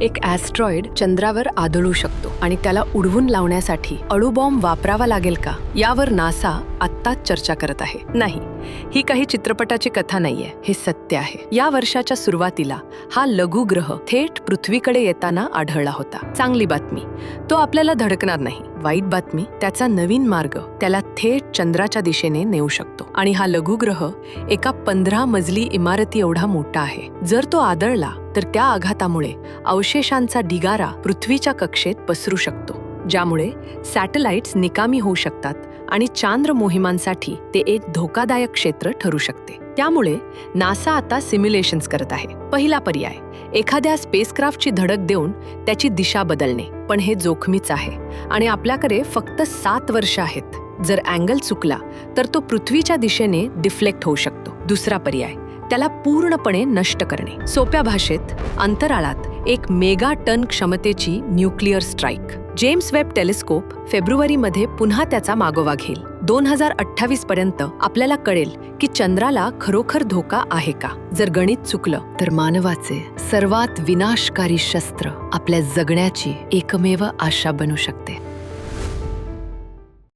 एक ॲस्ट्रॉइड चंद्रावर आदळू शकतो आणि त्याला उडवून लावण्यासाठी अणुबॉम्ब वापरावा लागेल का? यावर नासा आत्ताच चर्चा करत आहे. नाही ही काही चित्रपटाची कथा नाहीये. हे सत्य आहे. या वर्षाच्या सुरुवातीला हा लघुग्रह थेट पृथ्वीकडे येताना आढळला होता. चांगली बातमी. तो आपल्याला धडकणार नाही. वाईट बातमी त्याचा नवीन मार्ग त्याला थेट चंद्राच्या दिशेने नेऊ शकतो. आणि हा लघुग्रह एका पंधरा मजली इमारती एवढा मोठा आहे. जर तो आदळला तर त्या आघातामुळे अवशेषांचा ढिगारा पृथ्वीच्या कक्षेत पसरू शकतो ज्यामुळे सॅटेलाइट्स निकामी होऊ शकतात आणि चांद्र मोहिमांसाठी ते एक धोकादायक क्षेत्र ठरू शकते. त्यामुळे नासा आता सिम्युलेशन्स करत आहे. पहिला पर्याय एखाद्या स्पेसक्राफ्टची धडक देऊन त्याची दिशा बदलणे पण हे जोखमीच आहे आणि आपल्याकडे फक्त सात वर्ष आहेत. जर अँगल चुकला तर तो पृथ्वीच्या दिशेने डिफ्लेक्ट होऊ शकतो. दुसरा पर्याय त्याला पूर्णपणे नष्ट करणे. सोप्या भाषेत अंतराळात एक मेगा टन क्षमतेची nuclear strike. James Webb telescope फेब्रुवारीमध्ये पुन्हा त्याचा मागोवा घेईल. दोन हजार अठ्ठावीस पर्यंत आपल्याला कळेल की चंद्राला खरोखर धोका आहे का. जर गणित चुकलं तर मानवाचे सर्वात विनाशकारी शस्त्र आपल्या जगण्याची एकमेव आशा बनू शकते.